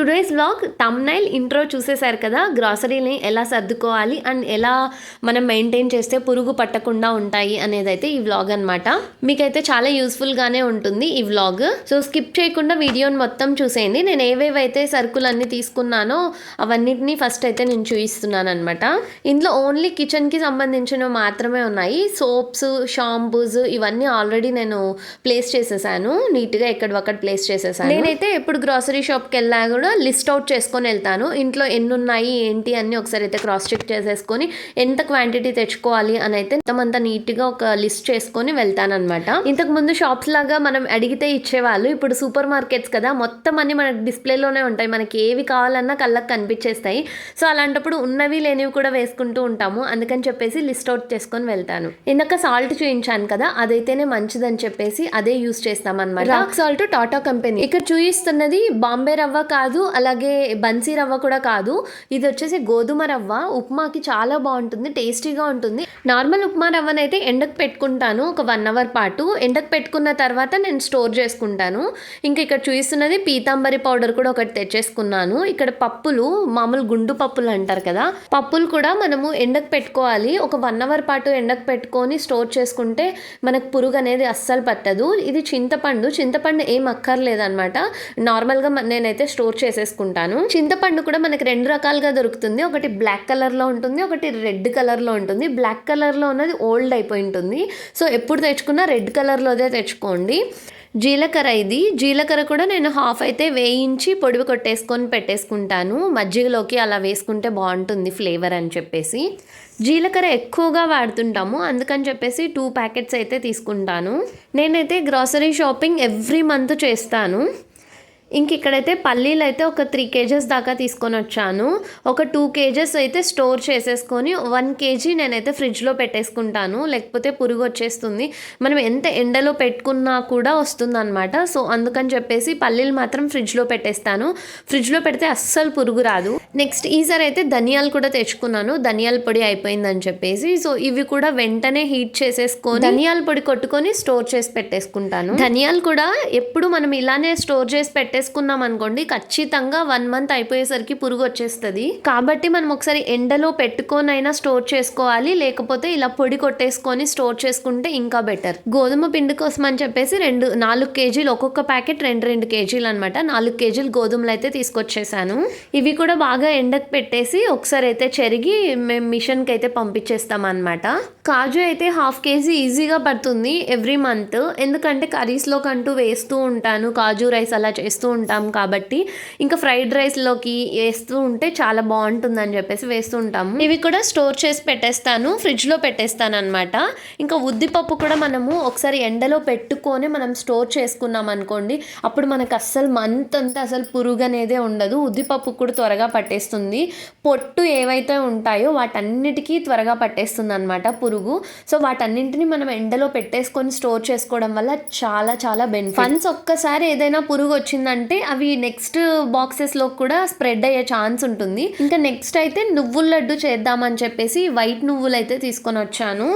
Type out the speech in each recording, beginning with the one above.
Today's vlog thumbnail intro చూసేశారు కదా గ్రాసరీని ఎలా సర్దుకోవాలి అండ్ ఎలా మనం మెయింటైన్ చేస్తే పురుగు పట్టకుండా ఉంటాయి అనేది అయితే ఈ వ్లాగ్ అనమాట మీకైతే చాలా యూస్ఫుల్గానే ఉంటుంది ఈ వ్లాగ్ సో స్కిప్ చేయకుండా వీడియోని మొత్తం చూసేయండి. నేను ఏవేవైతే సరుకులన్నీ తీసుకున్నానో అవన్నిటిని ఫస్ట్ అయితే నేను చూపిస్తున్నాను అనమాట ఇందులో ఓన్లీ కిచెన్కి సంబంధించినవి మాత్రమే ఉన్నాయి. సోప్స్ షాంపూస్ ఇవన్నీ ఆల్రెడీ నేను ప్లేస్ చేసేసాను. నీట్గా ఎక్కడొక్కడ ప్లేస్ చేసేసాను. నేనైతే ఎప్పుడు గ్రాసరీ షాప్కి వెళ్ళా కూడా లిస్ట్ అవుట్ చేసుకొని వెళ్తాను. ఇంట్లో ఎన్ని ఉన్నాయి ఏంటి అన్ని ఒకసారి అయితే క్రాస్ చెక్ చేసేసుకొని ఎంత క్వాంటిటీ తెచ్చుకోవాలి అని అయితే మొత్తం అంతా నీట్గా ఒక లిస్ట్ చేసుకొని వెళ్తాను అనమాట ఇంతకు ముందు షాప్స్ లాగా మనం అడిగితే ఇచ్చేవాళ్ళు. ఇప్పుడు సూపర్ మార్కెట్స్ కదా మొత్తం అన్ని మన డిస్ప్లేలోనే ఉంటాయి. మనకి ఏవి కావాలన్నా కళ్ళకి కనిపించేస్తాయి. సో అలాంటప్పుడు ఉన్నవి లేనివి కూడా వేసుకుంటూ ఉంటాము. అందుకని చెప్పేసి లిస్ట్ అవుట్ చేసుకొని వెళ్తాను. ఇందాక సాల్ట్ చూపించాను కదా అదైతేనే మంచిదని చెప్పేసి అదే యూస్ చేస్తాం అనమాట రాక్ సాల్ట్ టాటా కంపెనీ ఇక్కడ చూపిస్తున్నది బాంబే రవ్వ కాదు అలాగే బన్సీ రవ్వ కూడా కాదు. ఇది వచ్చేసి గోధుమ రవ్వ. ఉప్మాకి చాలా బాగుంటుంది టేస్టీగా ఉంటుంది. నార్మల్ ఉప్మా రవ్వనైతే ఎండకు పెట్టుకుంటాను ఒక వన్ అవర్ పాటు. ఎండకు పెట్టుకున్న తర్వాత నేను స్టోర్ చేసుకుంటాను. ఇంకా ఇక్కడ చూస్తున్నది పీతాంబరి పౌడర్ కూడా ఒకటి తెచ్చేసుకున్నాను. ఇక్కడ పప్పులు మామూలు గుండు పప్పులు అంటారు కదా. పప్పులు కూడా మనము ఎండకు పెట్టుకోవాలి. ఒక వన్ అవర్ పాటు ఎండకు పెట్టుకొని స్టోర్ చేసుకుంటే మనకు పురుగు అనేది అస్సలు పట్టదు. ఇది చింతపండు. చింతపండు ఏం అక్కర్లేదన్నమాట. నార్మల్గా నేనైతే స్టోర్ చేసేసుకుంటాను చింతపండు కూడా మనకి రెండు రకాలుగా దొరుకుతుంది. ఒకటి బ్లాక్ కలర్లో ఉంటుంది ఒకటి రెడ్ కలర్లో ఉంటుంది. బ్లాక్ కలర్లో ఉన్నది ఓల్డ్ అయిపోయి ఉంటుంది. సో ఎప్పుడు తెచ్చుకున్నా రెడ్ కలర్లోదే తెచ్చుకోండి. జీలకర్ర ఇది. జీలకర్ర కూడా నేను హాఫ్ అయితే వేయించి పొడివి కొట్టేసుకొని పెట్టేసుకుంటాను. మజ్జిగలోకి అలా వేసుకుంటే బాగుంటుంది ఫ్లేవర్ అని చెప్పేసి. జీలకర్ర ఎక్కువగా వాడుతుంటాము. అందుకని చెప్పేసి టూ ప్యాకెట్స్ అయితే తీసుకుంటాను. నేనైతే గ్రాసరీ షాపింగ్ ఎవ్రీ మంత్ చేస్తాను. ఇంక ఇక్కడైతే పల్లీలు అయితే ఒక త్రీ కేజెస్ దాకా తీసుకొని వచ్చాను. ఒక టూ కేజెస్ అయితే స్టోర్ చేసేసుకొని వన్ కేజీ నేనైతే ఫ్రిడ్జ్లో పెట్టేసుకుంటాను. లేకపోతే పురుగు వచ్చేస్తుంది. మనం ఎంత ఎండలో పెట్టుకున్నా కూడా వస్తుందన్నమాట. సో అందుకని చెప్పేసి పల్లీలు మాత్రం ఫ్రిడ్జ్లో పెట్టేస్తాను. ఫ్రిడ్జ్లో పెడితే అస్సలు పురుగు రాదు. నెక్స్ట్ ఈసారి అయితే ధనియాలు కూడా తెచ్చుకున్నాను. ధనియాల పొడి అయిపోయిందని చెప్పేసి. సో ఇవి కూడా వెంటనే హీట్ చేసేసుకొని ధనియాల పొడి కొట్టుకొని స్టోర్ చేసి పెట్టేసుకుంటాను. ధనియాలు కూడా ఎప్పుడు మనం ఇలానే స్టోర్ చేసి పెట్టేసుకున్నాం అనుకోండి ఖచ్చితంగా వన్ మంత్ అయిపోయేసరికి పురుగు వచ్చేస్తుంది. కాబట్టి మనం ఒకసారి ఎండలో పెట్టుకొని అయినా స్టోర్ చేసుకోవాలి లేకపోతే ఇలా పొడి కొట్టేసుకొని స్టోర్ చేసుకుంటే ఇంకా బెటర్ గోధుమ పిండి కోసం అని చెప్పేసి రెండు నాలుగు కేజీలు ఒక్కొక్క ప్యాకెట్ రెండు రెండు కేజీలు అనమాట నాలుగు కేజీలు గోధుమలు అయితే తీసుకొచ్చేసాను. ఇవి కూడా బాగా ఎండకు పెట్టేసి ఒకసారి అయితే చెరిగి మేము మిషన్కి అయితే పంపించేస్తాం అనమాట కాజు అయితే హాఫ్ కేజీ ఈజీగా పడుతుంది ఎవ్రీ మంత్ ఎందుకంటే కర్రీస్లో కంటూ వేస్తూ ఉంటాను కాజు రైస్ అలా చేస్తూ ఉంటాం కాబట్టి ఇంకా ఫ్రైడ్ రైస్లోకి వేస్తూ ఉంటే చాలా బాగుంటుందని చెప్పేసి వేస్తూ ఉంటాము. ఇవి కూడా స్టోర్ చేసి పెట్టేస్తాను ఫ్రిడ్జ్లో పెట్టేస్తాను అనమాట ఇంకా ఉద్దిపప్పు కూడా మనము ఒకసారి ఎండలో పెట్టుకొని మనం స్టోర్ చేసుకున్నాం అనుకోండి అప్పుడు మనకు అస్సలు మంత్ అంతా అసలు పురుగు అనేదే ఉండదు. ఉద్దిపప్పు కూడా త్వరగా పట్టేస్తుంది. పొట్టు ఏవైతే ఉంటాయో వాటన్నిటికీ త్వరగా పట్టేస్తుంది అనమాట పురుగు. సో వాటన్నింటిని మనం ఎండలో పెట్టేసుకొని స్టోర్ చేసుకోవడం వల్ల చాలా చాలా బెనిఫిట్. ఫన్స్ ఒక్కసారి ఏదైనా పురుగు వచ్చిందంటే అంటే అవి నెక్స్ట్ బాక్సెస్లో కూడా స్ప్రెడ్ అయ్యే ఛాన్స్ ఉంటుంది. ఇంకా నెక్స్ట్ అయితే నువ్వుల లడ్డు చేద్దామని చెప్పేసి వైట్ నువ్వులు అయితే తీసుకొని వచ్చాను.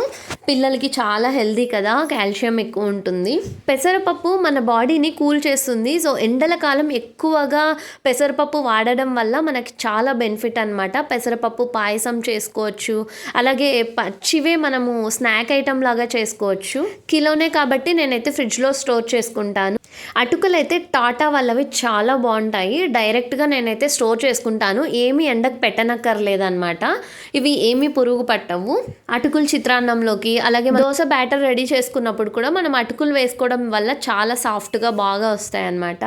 పిల్లలకి చాలా హెల్దీ కదా కాల్షియం ఎక్కువ ఉంటుంది. పెసరపప్పు మన బాడీని కూల్ చేస్తుంది. సో ఎండల కాలం ఎక్కువగా పెసరపప్పు వాడడం వల్ల మనకి చాలా బెనిఫిట్ అనమాట పెసరపప్పు పాయసం చేసుకోవచ్చు. అలాగే పచ్చివే మనము స్నాక్ ఐటమ్ లాగా చేసుకోవచ్చు. కిలోనే కాబట్టి నేనైతే ఫ్రిడ్జ్లో స్టోర్ చేసుకుంటాను. అటుకులు అయితే టాటా వాళ్ళవి చాలా బాగుంటాయి. డైరెక్ట్గా నేనైతే స్టోర్ చేసుకుంటాను. ఏమి ఎండకు పెట్టనక్కర్లేదన్నమాట. ఇవి ఏమీ పురుగు పట్టవు. అటుకులు చిత్రాన్నంలోకి అలాగే దోశ బ్యాటర్ రెడీ చేసుకున్నప్పుడు కూడా మనం అటుకులు వేసుకోవడం వల్ల చాలా సాఫ్ట్గా బాగా వస్తాయి అన్నమాట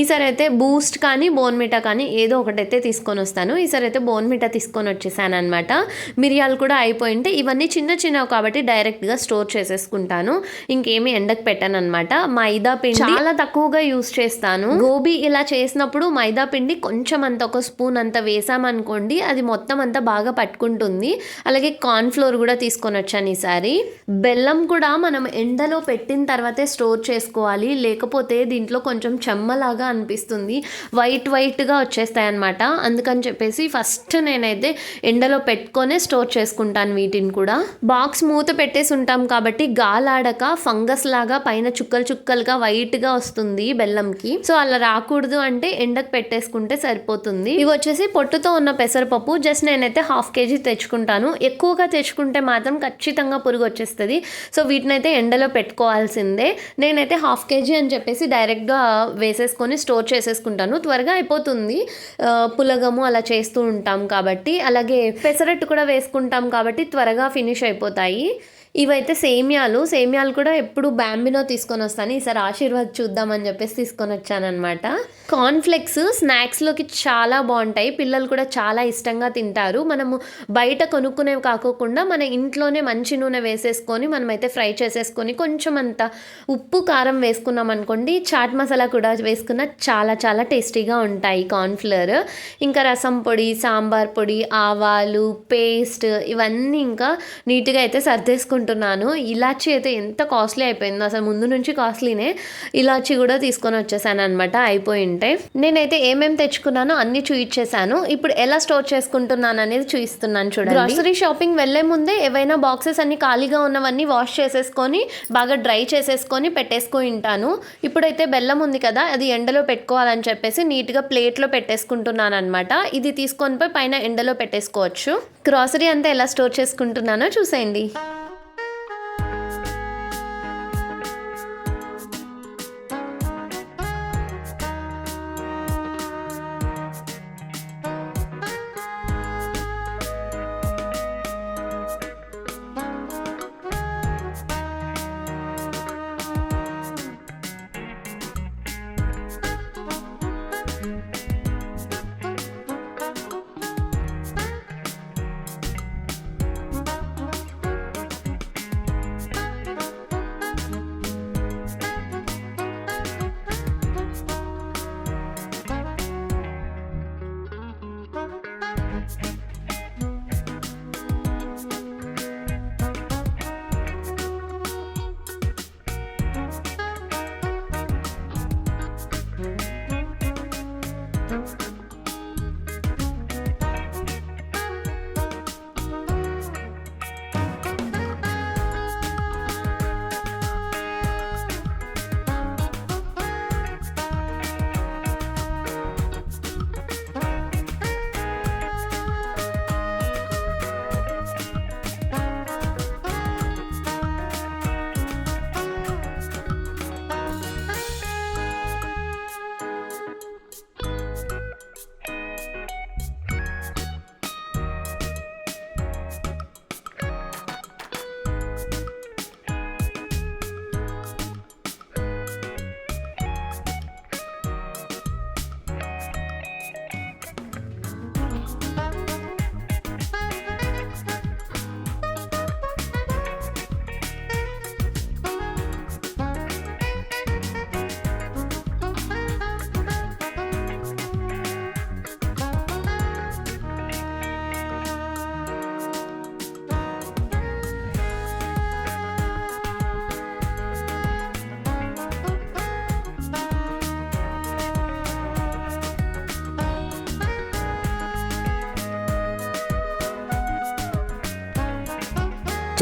ఈసారి అయితే బూస్ట్ కానీ బోన్మిటా కానీ ఏదో ఒకటైతే తీసుకొని వస్తాను. ఈసారి అయితే బోన్మిటా తీసుకొని వచ్చేసాను అనమాట మిరియాలు కూడా అయిపోయింటే ఇవన్నీ చిన్న చిన్నవి కాబట్టి డైరెక్ట్గా స్టోర్ చేసేసుకుంటాను. ఇంకేమీ ఎండకు పెట్టాను అనమాట మైదా పిండి చాలా తక్కువగా యూస్ చేస్తాను. గోబీ ఇలా చేసినప్పుడు మైదా పిండి కొంచెం అంత ఒక స్పూన్ అంత వేసామనుకోండి అది మొత్తం అంతా బాగా పట్టుకుంటుంది. అలాగే కార్న్ ఫ్లోర్ కూడా తీసుకొని వచ్చాను ఈసారి. బెల్లం కూడా మనం ఎండలో పెట్టిన తర్వాతే స్టోర్ చేసుకోవాలి. లేకపోతే దీంట్లో కొంచెం చెమ్మలాగా అనిపిస్తుంది. వైట్ వైట్గా వచ్చేస్తాయి అనమాట అందుకని చెప్పేసి ఫస్ట్ నేనైతే ఎండలో పెట్టుకొనే స్టోర్ చేసుకుంటాను వీటిని కూడా. బాక్స్ మూత పెట్టేసి ఉంటాం కాబట్టి గాలాడక ఫంగస్ లాగా పైన చుక్కలు చుక్కలుగా వైట్గా వస్తుంది బెల్లంకి. సో అలా రాకూడదు అంటే ఎండకు పెట్టేసుకుంటే సరిపోతుంది. ఇవి వచ్చేసి పొట్టుతో ఉన్న పెసరపప్పు. జస్ట్ నేనైతే హాఫ్ కేజీ తెచ్చుకుంటాను. ఎక్కువగా తెచ్చుకుంటే మాత్రం ఖచ్చితంగా పురుగు వచ్చేస్తుంది. సో వీటిని అయితే ఎండలో పెట్టుకోవాల్సిందే. నేనైతే హాఫ్ కేజీ అని చెప్పేసి డైరెక్ట్గా వేసేసుకొని స్టోర్ చేసేసుకుంటాను. త్వరగా అయిపోతుంది. పులగము అలా చేస్తూ ఉంటాం కాబట్టి. అలాగే పెసరట్టు కూడా వేసుకుంటాం కాబట్టి త్వరగా ఫినిష్ అయిపోతాయి. ఇవైతే సేమియాలు సేమియాలు కూడా ఎప్పుడు బ్యాంబినో తీసుకొని వస్తాను. ఈసారి ఆశీర్వాద్ చూద్దామని చెప్పేసి తీసుకొని వచ్చానమాట కార్న్ఫ్లెక్స్ స్నాక్స్లోకి చాలా బాగుంటాయి. పిల్లలు కూడా చాలా ఇష్టంగా తింటారు. మనము బయట కొనుక్కునేవి కాకోకుండా మన ఇంట్లోనే మంచి నూనె వేసేసుకొని మనమైతే ఫ్రై చేసేసుకొని కొంచెం అంత ఉప్పు కారం వేసుకున్నాం అనుకోండి చాట్ మసాలా కూడా వేసుకున్న చాలా చాలా టేస్టీగా ఉంటాయి కార్న్ఫ్లవర్ ఇంకా రసం పొడి సాంబార్ పొడి ఆవాలు పేస్ట్ ఇవన్నీ ఇంకా నీట్గా అయితే సర్దేసుకుంటున్నాను. ఇలాచి అయితే ఎంత కాస్ట్లీ అయిపోయిందో అసలు ముందు నుంచి కాస్ట్లీనే ఇలాచి కూడా తీసుకొని వచ్చేసాను అనమాట అయిపోయింది. ఉంటే నేనైతే ఏమేమి తెచ్చుకున్నానో అన్ని చూయించేసాను ఇప్పుడు ఎలా స్టోర్ చేసుకుంటున్నాను అనేది చూపిస్తున్నాను చూడండి. గ్రాసరీ షాపింగ్ వెళ్ళే ముందే ఏవైనా బాక్సెస్ అన్ని ఖాళీగా ఉన్నవన్నీ వాష్ చేసేసుకొని బాగా డ్రై చేసేసుకొని పెట్టేసుకుని ఉంటాను. ఇప్పుడైతే బెల్లం ఉంది కదా అది ఎండలో పెట్టుకోవాలని చెప్పేసి నీట్గా ప్లేట్లో పెట్టేసుకుంటున్నాను అనమాట ఇది తీసుకొని పోయి పైన ఎండలో పెట్టేసుకోవచ్చు. గ్రాసరీ అంతా ఎలా స్టోర్ చేసుకుంటున్నానో చూసేయండి.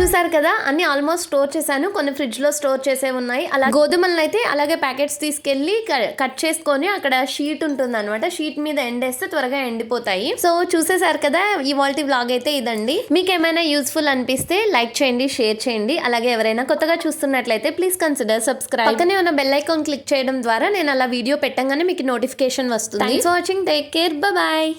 చూసారు కదా అన్ని ఆల్మోస్ట్ స్టోర్ చేశాను. కొన్ని ఫ్రిడ్జ్లో స్టోర్ చేసే ఉన్నాయి. అలా గోధుమలను అయితే అలాగే ప్యాకెట్స్ తీసుకెళ్ళి క- కట్ చేసుకొని అక్కడ షీట్ ఉంటుంది అనమాట షీట్ మీద ఎండేస్తే త్వరగా ఎండిపోతాయి. సో చూసేసారు కదా ఈ వ్లాగ్ అయితే ఇదండి. మీకు ఏమైనా యూస్ఫుల్ అనిపిస్తే లైక్ చేయండి షేర్ చేయండి. అలాగే ఎవరైనా కొత్తగా చూస్తున్నట్లయితే ప్లీజ్ కన్సిడర్ సబ్స్క్రైబ్. పక్కనే ఉన్న బెల్ ఐకాన్ క్లిక్ చేయడం ద్వారా నేను అలా వీడియో పెట్టంగానే మీకు నోటిఫికేషన్ వస్తుంది. Thanks watching take care bye